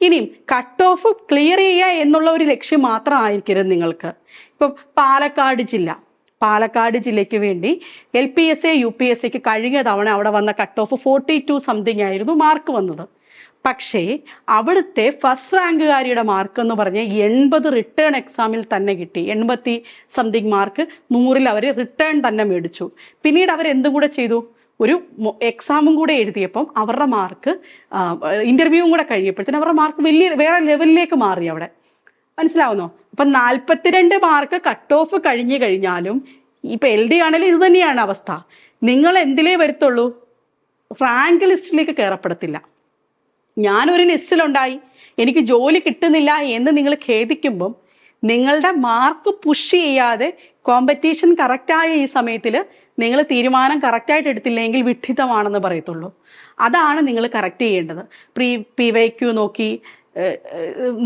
ഇനിയും കട്ട് ഓഫ് ക്ലിയർ ചെയ്യുക എന്നുള്ള ഒരു ലക്ഷ്യം മാത്രമായിരിക്കരുത് നിങ്ങൾക്ക്. ഇപ്പം പാലക്കാട് ജില്ല. പാലക്കാട് ജില്ലയ്ക്ക് വേണ്ടി L P S A U P S സിക്ക് കഴിഞ്ഞ തവണ അവിടെ വന്ന cut off forty two something ആയിരുന്നു മാർക്ക് വന്നത്. പക്ഷേ അവിടുത്തെ ഫസ്റ്റ് റാങ്കുകാരിയുടെ മാർക്ക് എന്ന് പറഞ്ഞാൽ എൺപത് റിട്ടേൺ എക്സാമിൽ തന്നെ കിട്ടി. എൺപത്തി സംതിങ് മാർക്ക് നൂറിൽ അവർ റിട്ടേൺ തന്നെ മേടിച്ചു. പിന്നീട് അവർ എന്തും കൂടെ ചെയ്തു? ഒരു എക്സാമും കൂടെ എഴുതിയപ്പം അവരുടെ മാർക്ക് ഇന്റർവ്യൂവും കൂടെ കഴിയപ്പോഴത്തേന് അവരുടെ മാർക്ക് വലിയ വേറെ ലെവലിലേക്ക് മാറി അവിടെ. മനസ്സിലാവുന്നോ? ഇപ്പം നാൽപ്പത്തിരണ്ട് മാർക്ക് കട്ട് ഓഫ് കഴിഞ്ഞു കഴിഞ്ഞാലും ഇപ്പം എൽ ഡി ആണെങ്കിലും ഇത് തന്നെയാണ് അവസ്ഥ. നിങ്ങൾ എന്തിലേ വരുത്തുള്ളൂ? റാങ്ക് ലിസ്റ്റിലേക്ക് കയറപ്പെടത്തില്ല ഞാനൊരു ലിസ്റ്റിലുണ്ടായി. എനിക്ക് ജോലി കിട്ടുന്നില്ല എന്ന് നിങ്ങൾ ഖേദിക്കുമ്പം നിങ്ങളുടെ മാർക്ക് പുഷ് ചെയ്യാതെ കോമ്പറ്റീഷൻ കറക്റ്റായ ഈ സമയത്തിൽ നിങ്ങൾ തീരുമാനം കറക്റ്റായിട്ട് എടുത്തില്ലെങ്കിൽ വിഡ്ഢിതമാണെന്ന് പറയത്തുള്ളൂ. അതാണ് നിങ്ങൾ കറക്റ്റ് ചെയ്യേണ്ടത്. പ്രീ പി വൈ ക്യു നോക്കി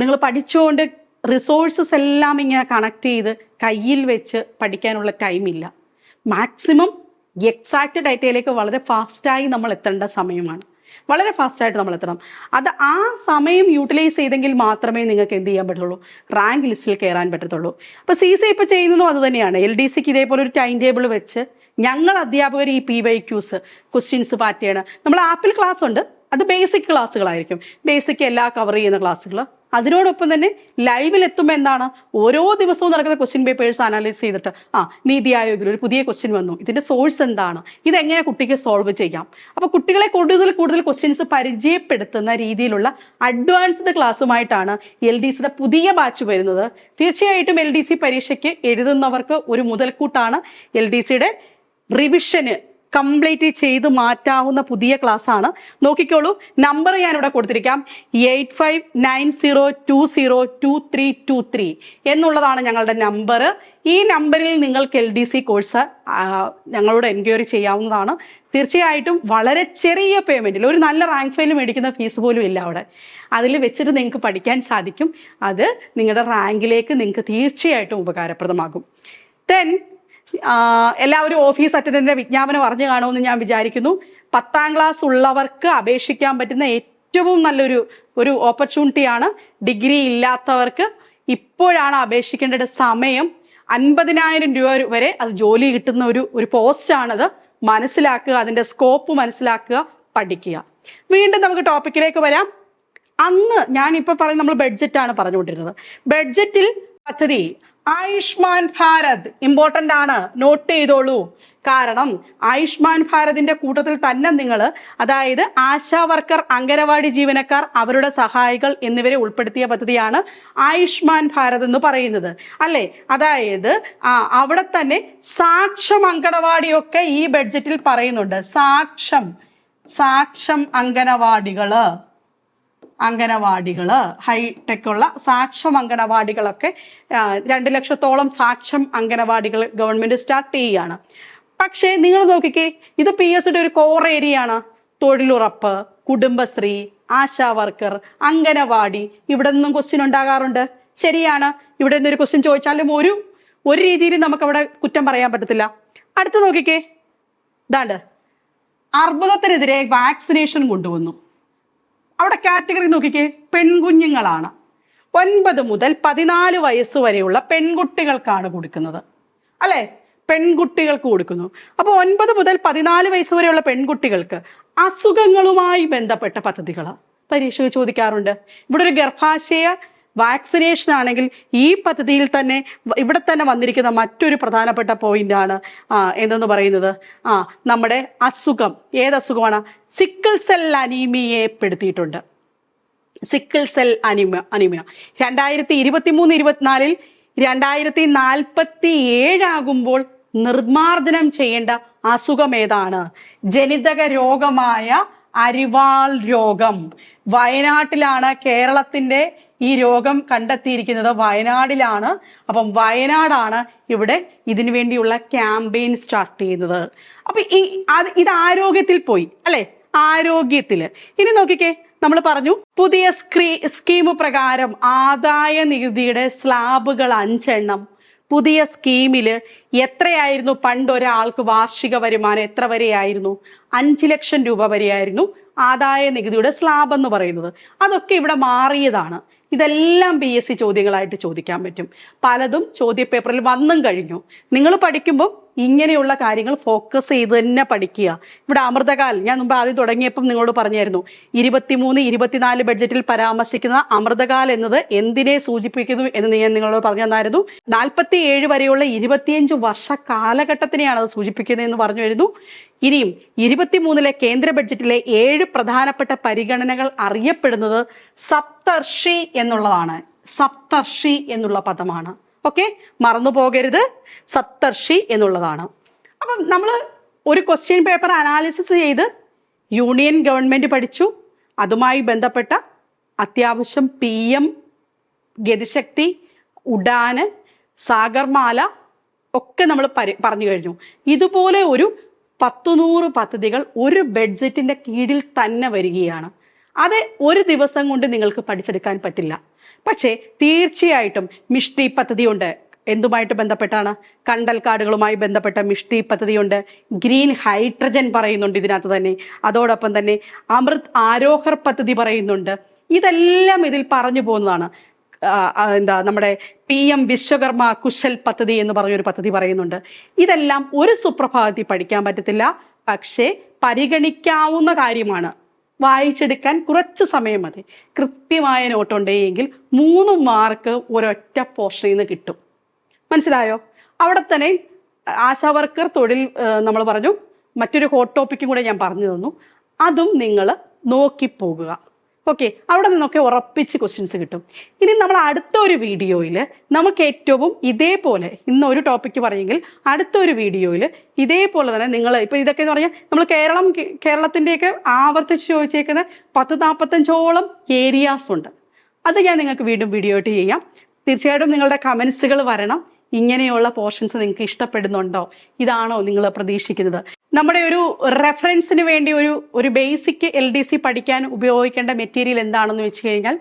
നിങ്ങൾ പഠിച്ചുകൊണ്ട് റിസോഴ്സസ് എല്ലാം ഇങ്ങനെ കണക്ട് ചെയ്ത് കയ്യിൽ വെച്ച് പഠിക്കാനുള്ള ടൈമില്ല മാക്സിമം എക്സാക്റ്റ് ഡേറ്റയിലേക്ക് വളരെ ഫാസ്റ്റായി നമ്മൾ എത്തേണ്ട സമയമാണ്. വളരെ ഫാസ്റ്റായിട്ട് നമ്മൾ എത്തണം. അത് ആ സമയം യൂട്ടിലൈസ് ചെയ്തെങ്കിൽ മാത്രമേ നിങ്ങൾക്ക് എന്ത് ചെയ്യാൻ പറ്റുള്ളൂ റാങ്ക് ലിസ്റ്റിൽ കയറാൻ പറ്റത്തുള്ളൂ. അപ്പോൾ സി സി ഇപ്പോൾ ചെയ്യുന്നതും അത് തന്നെയാണ്. എൽ ഡി സിക്ക് ഇതേപോലെ ഒരു ടൈം ടേബിൾ വെച്ച് ഞങ്ങൾ അധ്യാപകർ ഈ P Y Qs questions pattern നമ്മൾ ആപ്പിൽ ക്ലാസ് ഉണ്ട് അത് ബേസിക് ക്ലാസ്സുകളായിരിക്കും. ബേസിക് എല്ലാ കവർ ചെയ്യുന്ന ക്ലാസ്സുകൾ അതിനോടൊപ്പം തന്നെ ലൈവിൽ എത്തുമ്പോൾ എന്താണ്? ഓരോ ദിവസവും നടക്കുന്ന ക്വസ്റ്റ്യൻ പേപ്പേഴ്സ് അനലൈസ് ചെയ്തിട്ട് ആ നീതി ആയോഗിൽ ഒരു പുതിയ ക്വസ്റ്റ്യൻ വന്നു. ഇതിന്റെ സോഴ്സ് എന്താണ്? ഇതെങ്ങനെ കുട്ടിക്ക് സോൾവ് ചെയ്യാം? അപ്പോൾ കുട്ടികളെ കൂടുതൽ കൂടുതൽ ക്വസ്റ്റ്യൻസ് പരിചയപ്പെടുത്തുന്ന രീതിയിലുള്ള അഡ്വാൻസ്ഡ് ക്ലാസ്സുമായിട്ടാണ് എൽ ഡി സിയുടെ പുതിയ ബാച്ച് വരുന്നത്. തീർച്ചയായിട്ടും എൽ ഡി സി പരീക്ഷയ്ക്ക് എഴുതുന്നവർക്ക് ഒരു മുതൽക്കൂട്ടാണ് എൽ ഡി സിയുടെ റിവിഷന് കംപ്ലീറ്റ് ചെയ്ത് മാറ്റാവുന്ന പുതിയ ക്ലാസ് ആണ് നോക്കിക്കോളൂ നമ്പർ ഞാൻ ഇവിടെ കൊടുത്തിരിക്കാം. Eight five nine zero two zero two three two three എന്നുള്ളതാണ് ഞങ്ങളുടെ നമ്പർ ഈ നമ്പറിൽ നിങ്ങൾക്ക് എൽ ഡി സി കോഴ്സ് ഞങ്ങളോട് എൻക്വയറി ചെയ്യാവുന്നതാണ്. തീർച്ചയായിട്ടും വളരെ ചെറിയ പേയ്മെന്റിൽ ഒരു നല്ല റാങ്ക് ഫയൽ മേടിക്കുന്ന ഫീസ് പോലും ഇല്ല അവിടെ. അതിൽ വെച്ചിട്ട് നിങ്ങൾക്ക് പഠിക്കാൻ സാധിക്കും. അത് നിങ്ങളുടെ റാങ്കിലേക്ക് നിങ്ങൾക്ക് തീർച്ചയായിട്ടും ഉപകാരപ്രദമാകും. ദെൻ എല്ലാവരും ഓഫീസ് അറ്റൻഡന്റിന്റെ വിജ്ഞാപനം അറിഞ്ഞു കാണുമെന്ന് ഞാൻ വിചാരിക്കുന്നു. പത്താം ക്ലാസ് ഉള്ളവർക്ക് അപേക്ഷിക്കാൻ പറ്റുന്ന ഏറ്റവും നല്ലൊരു ഒരു ഓപ്പർച്യൂണിറ്റിയാണ് ഡിഗ്രി ഇല്ലാത്തവർക്ക് ഇപ്പോഴാണ് അപേക്ഷിക്കേണ്ട സമയം. അൻപതിനായിരം രൂപ വരെ അത് ജോലി കിട്ടുന്ന ഒരു ഒരു പോസ്റ്റാണത് മനസ്സിലാക്കുക അതിന്റെ സ്കോപ്പ് മനസ്സിലാക്കുക പഠിക്കുക. വീണ്ടും നമുക്ക് ടോപ്പിക്കിലേക്ക് വരാം. അന്ന് ഞാൻ ഇപ്പൊ പറയും നമ്മൾ ബഡ്ജറ്റാണ് പറഞ്ഞുകൊണ്ടിരുന്നത്. ബഡ്ജറ്റിൽ പദ്ധതി ആയുഷ്മാൻ ഭാരത് ഇമ്പോർട്ടന്റ് ആണ്. നോട്ട് ചെയ്തോളൂ. കാരണം ആയുഷ്മാൻ ഭാരതിന്റെ കൂട്ടത്തിൽ തന്നെ നിങ്ങൾ അതായത് ആശാ വർക്കർ അംഗനവാടി ജീവനക്കാർ അവരുടെ സഹായികൾ എന്നിവരെ ഉൾപ്പെടുത്തിയ പദ്ധതിയാണ് ആയുഷ്മാൻ ഭാരത് എന്ന് പറയുന്നത്. അല്ലേ? അതായത് അവിടെ തന്നെ സാക്ഷം അങ്കണവാടിയൊക്കെ ഈ ബഡ്ജറ്റിൽ പറയുന്നുണ്ട്. സാക്ഷം സാക്ഷം അങ്കനവാടികൾ അംഗനവാടികൾ ഹൈടെക് ഉള്ള സാക്ഷം അംഗനവാടികളൊക്കെ രണ്ട് ലക്ഷത്തോളം സാക്ഷം അംഗനവാടികൾ ഗവൺമെന്റ് സ്റ്റാർട്ട് ചെയ്യുകയാണ് പക്ഷേ നിങ്ങൾ നോക്കിക്കേ ഇത് പി എസ് ഒരു കോർ ഏരിയ ആണ്. തൊഴിലുറപ്പ് കുടുംബശ്രീ ആശാ വർക്കർ അംഗനവാടി. ഇവിടെ നിന്നും ക്വസ്റ്റ്യൻ ഉണ്ടാകാറുണ്ട്. ശരിയാണ്. ഇവിടെ നിന്നൊരു ക്വസ്റ്റ്യൻ ചോദിച്ചാലും ഒരു ഒരു രീതിയിൽ നമുക്കവിടെ കുറ്റം പറയാൻ പറ്റത്തില്ല. അടുത്ത് നോക്കിക്കേ. ഇതാണ്ട്. അർബുദത്തിനെതിരെ വാക്സിനേഷൻ കൊണ്ടുവന്നു. അവിടെ കാറ്റഗറി നോക്കിക്കേ. പെൺകുഞ്ഞുങ്ങളാണ്. ഒൻപത് മുതൽ പതിനാല് വയസ്സ് വരെയുള്ള പെൺകുട്ടികൾക്കാണ് കൊടുക്കുന്നത്. അല്ലേ? പെൺകുട്ടികൾക്ക് കൊടുക്കുന്നു. അപ്പോൾ ഒൻപത് മുതൽ പതിനാല് വയസ്സ് വരെയുള്ള പെൺകുട്ടികൾക്ക് അസുഖങ്ങളുമായി ബന്ധപ്പെട്ട പദ്ധതികൾ പരീക്ഷകൾ ചോദിക്കാറുണ്ട്. ഇവിടെ ഒരു ഗർഭാശയ വാക്സിനേഷൻ ആണെങ്കിൽ ഈ പദ്ധതിയിൽ തന്നെ ഇവിടെ തന്നെ വന്നിരിക്കുന്ന മറ്റൊരു പ്രധാനപ്പെട്ട പോയിന്റ് ആണ് ആ, എന്തെന്ന് പറയുന്നത്? ആ നമ്മുടെ അസുഖം. ഏത് അസുഖമാണ്? സിക്കിൾ സെൽ അനീമിയയെ പെടുത്തിയിട്ടുണ്ട്. സിക്കിൾ സെൽ അനിമ അനിമിയ രണ്ടായിരത്തി ഇരുപത്തി മൂന്ന് ഇരുപത്തിനാലിൽ രണ്ടായിരത്തി നാൽപ്പത്തി ഏഴാകുമ്പോൾ നിർമാർജനം ചെയ്യേണ്ട അസുഖം ഏതാണ്? ജനിതക രോഗമായ അരിവാൾ രോഗം. വയനാട്ടിലാണ് കേരളത്തിന്റെ ഈ രോഗം കണ്ടെത്തിയിരിക്കുന്നത്. വയനാടിലാണ്. അപ്പം വയനാടാണ് ഇവിടെ ഇതിനു വേണ്ടിയുള്ള ക്യാമ്പയിൻ സ്റ്റാർട്ട് ചെയ്യുന്നത്. അപ്പൊ ഈ ഇത് ആരോഗ്യത്തിൽ പോയി അല്ലെ? ആരോഗ്യത്തിൽ ഇനി നോക്കിക്കേ നമ്മൾ പറഞ്ഞു പുതിയ സ്കീം പ്രകാരം ആദായ നികുതിയുടെ സ്ലാബുകൾ അഞ്ചെണ്ണം. പുതിയ സ്കീമിൽ എത്രയായിരുന്നു പണ്ട് ഒരാൾക്ക് വാർഷിക വരുമാനം? എത്ര വരെയായിരുന്നു? അഞ്ച് ലക്ഷം രൂപ വരെയായിരുന്നു ആദായ നികുതിയുടെ സ്ലാബ് എന്ന് പറയുന്നത്. അതൊക്കെ ഇവിടെ മാറിയതാണ്. ഇതെല്ലാം പി എസ് സി ചോദ്യങ്ങളായിട്ട് ചോദിക്കാൻ പറ്റും. പലതും ചോദ്യപേപ്പറിൽ വന്നും കഴിഞ്ഞു. നിങ്ങൾ പഠിക്കുമ്പോൾ ഇങ്ങനെയുള്ള കാര്യങ്ങൾ ഫോക്കസ് ചെയ്ത് തന്നെ പഠിക്കുക. ഇവിടെ അമൃതകാൽ ഞാൻ മുമ്പ് ആദ്യം തുടങ്ങിയപ്പം നിങ്ങളോട് പറഞ്ഞായിരുന്നു. ഇരുപത്തിമൂന്ന് ഇരുപത്തിനാല് ബഡ്ജറ്റിൽ പരാമർശിക്കുന്ന അമൃതകാൽ എന്നത് എന്തിനെ സൂചിപ്പിക്കുന്നു എന്ന് ഞാൻ നിങ്ങളോട് പറഞ്ഞു തന്നായിരുന്നു. നാൽപ്പത്തി ഏഴ് വരെയുള്ള ഇരുപത്തിയഞ്ച് വർഷ കാലഘട്ടത്തിനെയാണ് അത് സൂചിപ്പിക്കുന്നത് എന്ന് പറഞ്ഞു വരുന്നു. ഇനിയും ഇരുപത്തിമൂന്നിലെ കേന്ദ്ര ബഡ്ജറ്റിലെ ഏഴ് പ്രധാനപ്പെട്ട പരിഗണനകൾ അറിയപ്പെടുന്നത് സപ്തർഷി എന്നുള്ളതാണ്. സപ്തർഷി എന്നുള്ള പദമാണ്. ഓക്കെ? മറന്നു പോകരുത്. സപ്തർഷി എന്നുള്ളതാണ്. അപ്പം നമ്മൾ ഒരു ക്വസ്റ്റ്യൻ പേപ്പർ അനാലിസിസ് ചെയ്ത് യൂണിയൻ ഗവൺമെന്റ് പഠിച്ചു. അതുമായി ബന്ധപ്പെട്ട അത്യാവശ്യം പി എം ഗതിശക്തി ഉഡാന് സാഗർമാല ഒക്കെ നമ്മൾ പരി പറഞ്ഞു കഴിഞ്ഞു. ഇതുപോലെ ഒരു പത്തുനൂറ് പദ്ധതികൾ ഒരു ബഡ്ജറ്റിന്റെ കീഴിൽ തന്നെ വരികയാണ്. അത് ഒരു ദിവസം കൊണ്ട് നിങ്ങൾക്ക് പഠിച്ചെടുക്കാൻ പറ്റില്ല. പക്ഷേ തീർച്ചയായിട്ടും മിഷ്ടി പദ്ധതിയുണ്ട്. എന്തുമായിട്ട് ബന്ധപ്പെട്ടാണ്? കണ്ടൽ കണ്ടൽക്കാടുകളുമായി ബന്ധപ്പെട്ട മിഷ്ടി പദ്ധതിയുണ്ട്. ഗ്രീൻ ഹൈഡ്രജൻ പറയുന്നുണ്ട് ഇതിനകത്ത് തന്നെ. അതോടൊപ്പം തന്നെ അമൃത് ആരോഹർ പദ്ധതി പറയുന്നുണ്ട്. ഇതെല്ലാം ഇതിൽ പറഞ്ഞു പോകുന്നതാണ്. എന്താ നമ്മുടെ പി എം വിശ്വകർമ്മ കുശൽ പദ്ധതി എന്ന് പറഞ്ഞൊരു പദ്ധതി പറയുന്നുണ്ട്. ഇതെല്ലാം ഒരു സുപ്രഭാതത്തിൽ പഠിക്കാൻ പറ്റത്തില്ല. പക്ഷേ പരിഗണിക്കാവുന്ന കാര്യമാണ്. വായിച്ചെടുക്കാൻ കുറച്ച് സമയം മതി. കൃത്യമായ നോട്ടുണ്ടെങ്കിൽ മൂന്ന് മാർക്ക് ഒരൊറ്റ പോർഷനിൽ നിന്ന് കിട്ടും. മനസ്സിലായോ? അവിടെ തന്നെ ആശാ വർക്കർ തൊഴിൽ നമ്മൾ പറഞ്ഞു മറ്റൊരു ഹോട്ട് ടോപ്പിക്കും കൂടെ ഞാൻ പറഞ്ഞു തന്നു. അതും നിങ്ങൾ നോക്കി പോകുക ഓക്കെ അവിടെ നിന്നൊക്കെ ഉറപ്പിച്ച് ക്വസ്റ്റ്യൻസ് കിട്ടും. ഇനി നമ്മൾ അടുത്ത ഒരു വീഡിയോയിൽ നമുക്ക് ഏറ്റവും ഇതേപോലെ ഇന്ന് ഒരു ടോപ്പിക്ക് പറയുമെങ്കിൽ അടുത്ത ഒരു വീഡിയോയിൽ ഇതേപോലെ തന്നെ നിങ്ങൾ ഇപ്പോൾ ഇതൊക്കെ എന്ന് പറഞ്ഞാൽ നമ്മൾ കേരളം കേരളത്തിന്റെയൊക്കെ ആവർത്തിച്ച് ചോദിച്ചേക്കുന്ന പത്ത് നാൽപ്പത്തഞ്ചോളം ഏരിയാസ് ഉണ്ട്. അത് ഞാൻ നിങ്ങൾക്ക് വീണ്ടും വീഡിയോ ആയിട്ട് ചെയ്യാം. തീർച്ചയായിട്ടും നിങ്ങളുടെ കമൻസുകൾ വരണം. ഇങ്ങനെയുള്ള പോർഷൻസ് നിങ്ങൾക്ക് ഇഷ്ടപ്പെടുന്നുണ്ടോ? ഇതാണോ നിങ്ങൾ പ്രതീക്ഷിക്കുന്നത്? നമ്മുടെ ഒരു റെഫറൻസിന് വേണ്ടി ഒരു ഒരു ബേസിക് എൽ ഡി സി പഠിക്കാൻ ഉപയോഗിക്കേണ്ട മെറ്റീരിയൽ എന്താണെന്ന് വെച്ച് കഴിഞ്ഞാൽ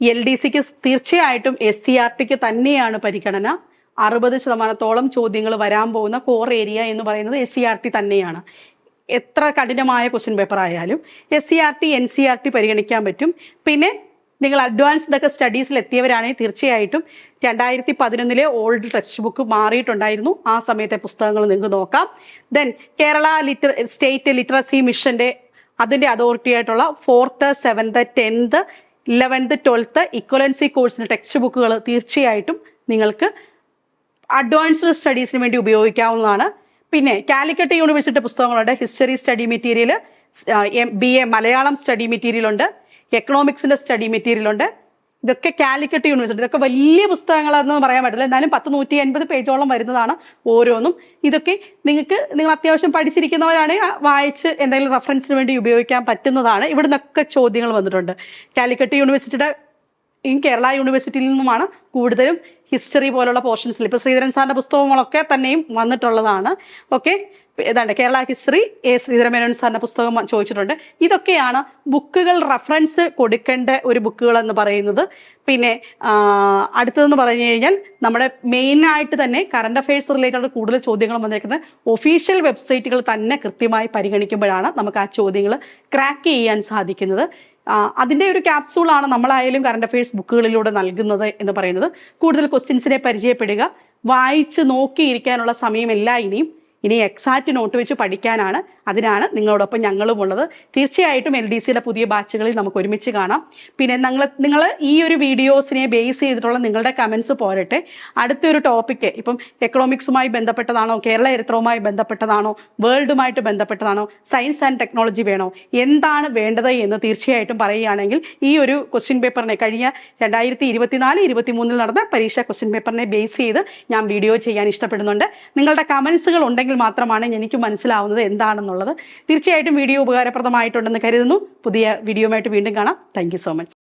എൽ ഡി സിക്ക് തീർച്ചയായിട്ടും എസ് സി ആർ ടിക്ക് തന്നെയാണ് പരിഗണന. അറുപത് ശതമാനത്തോളം ചോദ്യങ്ങൾ വരാൻ പോകുന്ന കോർ ഏരിയ എന്ന് പറയുന്നത് എസ് സി ആർ ടി തന്നെയാണ്. എത്ര കഠിനമായ ക്വസ്റ്റ്യൻ പേപ്പർ ആയാലും S C R T N C R T പരിഗണിക്കാൻ പറ്റും. പിന്നെ നിങ്ങൾ അഡ്വാൻസ്ഡ് ഒക്കെ സ്റ്റഡീസിൽ എത്തിയവരാണെങ്കിൽ തീർച്ചയായിട്ടും രണ്ടായിരത്തി പതിനൊന്നിലെ ഓൾഡ് ടെക്സ്റ്റ് ബുക്ക് മാറിയിട്ടുണ്ടായിരുന്നു. ആ സമയത്തെ പുസ്തകങ്ങൾ നിങ്ങൾക്ക് നോക്കാം. Then Kerala liter state literacy മിഷന്റെ അതിന്റെ അതോറിറ്റി ആയിട്ടുള്ള fourth seventh tenth eleventh twelfth equivalency കോഴ്സിന്റെ ടെക്സ്റ്റ് ബുക്കുകൾ തീർച്ചയായിട്ടും നിങ്ങൾക്ക് അഡ്വാൻസ്ഡ് സ്റ്റഡീസിന് വേണ്ടി ഉപയോഗിക്കാവുന്നതാണ്. പിന്നെ കാലിക്കറ്റ് യൂണിവേഴ്സിറ്റി പുസ്തകങ്ങളുണ്ട്. History study material B A Malayalam study material ഉണ്ട്. എക്കണോമിക്സിന്റെ സ്റ്റഡി മെറ്റീരിയൽ ഉണ്ട്. ഇതൊക്കെ കാലിക്കറ്റ് യൂണിവേഴ്സിറ്റി ഇതൊക്കെ വലിയ പുസ്തകങ്ങളെന്ന് പറയാൻ പറ്റില്ല. എന്നാലും പത്ത് നൂറ്റി അൻപത് പേജോളം വരുന്നതാണ് ഓരോന്നും. ഇതൊക്കെ നിങ്ങൾക്ക് നിങ്ങൾ അത്യാവശ്യം പഠിച്ചിരിക്കുന്നവരാണ് വായിച്ച് എന്തെങ്കിലും റെഫറൻസിന് വേണ്ടി ഉപയോഗിക്കാൻ പറ്റുന്നതാണ്. ഇവിടെ നിന്നൊക്കെ ചോദ്യങ്ങൾ വന്നിട്ടുണ്ട്. കാലിക്കറ്റ് യൂണിവേഴ്സിറ്റിയുടെ ഈ കേരള യൂണിവേഴ്സിറ്റിയിൽ നിന്നുമാണ് കൂടുതലും ഹിസ്റ്ററി പോലുള്ള പോർഷൻസിൽ ഇപ്പോൾ ശ്രീധരൻ സാറിന്റെ പുസ്തകങ്ങളൊക്കെ തന്നെയും വന്നിട്ടുള്ളതാണ്. ഓക്കെ ഏതാണ്ട് കേരള ഹിസ്റ്ററി എ ശ്രീധരമേനോൻ സാറിന്റെ പുസ്തകം ചോദിച്ചിട്ടുണ്ട്. ഇതൊക്കെയാണ് ബുക്കുകൾ റെഫറൻസ് കൊടുക്കേണ്ട ഒരു ബുക്കുകൾ എന്ന് പറയുന്നത്. പിന്നെ അടുത്തതെന്ന് പറഞ്ഞു കഴിഞ്ഞാൽ നമ്മുടെ മെയിനായിട്ട് തന്നെ കറണ്ട് അഫയേഴ്സ് റിലേറ്റഡ് കൂടുതൽ ചോദ്യങ്ങൾ വന്നിരിക്കുന്നത് ഒഫീഷ്യൽ വെബ്സൈറ്റുകൾ തന്നെ കൃത്യമായി പരിഗണിക്കുമ്പോഴാണ് നമുക്ക് ആ ചോദ്യങ്ങൾ ക്രാക്ക് ചെയ്യാൻ സാധിക്കുന്നത്. അതിന്റെ ഒരു ക്യാപ്സൂളാണ് നമ്മളായാലും കറണ്ട് അഫയേഴ്സ് ബുക്കുകളിലൂടെ നൽകുന്നത് എന്ന് പറയുന്നത്. കൂടുതൽ ക്വസ്റ്റ്യൻസിനെ പരിചയപ്പെടുക. വായിച്ച് നോക്കിയിരിക്കാനുള്ള സമയമല്ല ഇനിയും. ഇനി എക്സാക്റ്റ് നോട്ട് വെച്ച് പഠിക്കാനാണ് അതിനാണ് നിങ്ങളോടൊപ്പം ഞങ്ങളും ഉള്ളത് തീർച്ചയായിട്ടും എൽ ഡി സിയുടെ പുതിയ ബാച്ചുകളിൽ നമുക്ക് ഒരുമിച്ച് കാണാം. പിന്നെ നിങ്ങൾ നിങ്ങൾ ഈ ഒരു വീഡിയോസിനെ ബേസ് ചെയ്തിട്ടുള്ള നിങ്ങളുടെ കമൻസ് പോരട്ടെ. അടുത്തൊരു ടോപ്പിക്ക് ഇപ്പം എക്കണോമിക്സുമായി ബന്ധപ്പെട്ടതാണോ കേരള ചരിത്രവുമായി ബന്ധപ്പെട്ടതാണോ വേൾഡുമായിട്ട് ബന്ധപ്പെട്ടതാണോ സയൻസ് ആൻഡ് ടെക്നോളജി വേണോ എന്താണ് വേണ്ടത് എന്ന് തീർച്ചയായിട്ടും പറയുകയാണെങ്കിൽ ഈ ഒരു ക്വസ്റ്റ്യൻ പേപ്പറിനെ കഴിഞ്ഞ രണ്ടായിരത്തി ഇരുപത്തിനാല് ഇരുപത്തി മൂന്നിൽ നടന്ന പരീക്ഷ ക്വസ്റ്റ്യൻ പേപ്പറിനെ ബേസ് ചെയ്ത് ഞാൻ വീഡിയോ ചെയ്യാൻ ഇഷ്ടപ്പെടുന്നുണ്ട്. നിങ്ങളുടെ കമൻസുകൾ ഉണ്ടെങ്കിൽ മാത്രമാണ് എനിക്ക് മനസ്സിലാവുന്നത് എന്താണെന്നുള്ളത് തീർച്ചയായിട്ടും വീഡിയോ ഉപകാരപ്രദമായിട്ടുണ്ടെന്ന് കരുതുന്നു. പുതിയ വീഡിയോയുമായിട്ട് വീണ്ടും കാണാം. Thank so much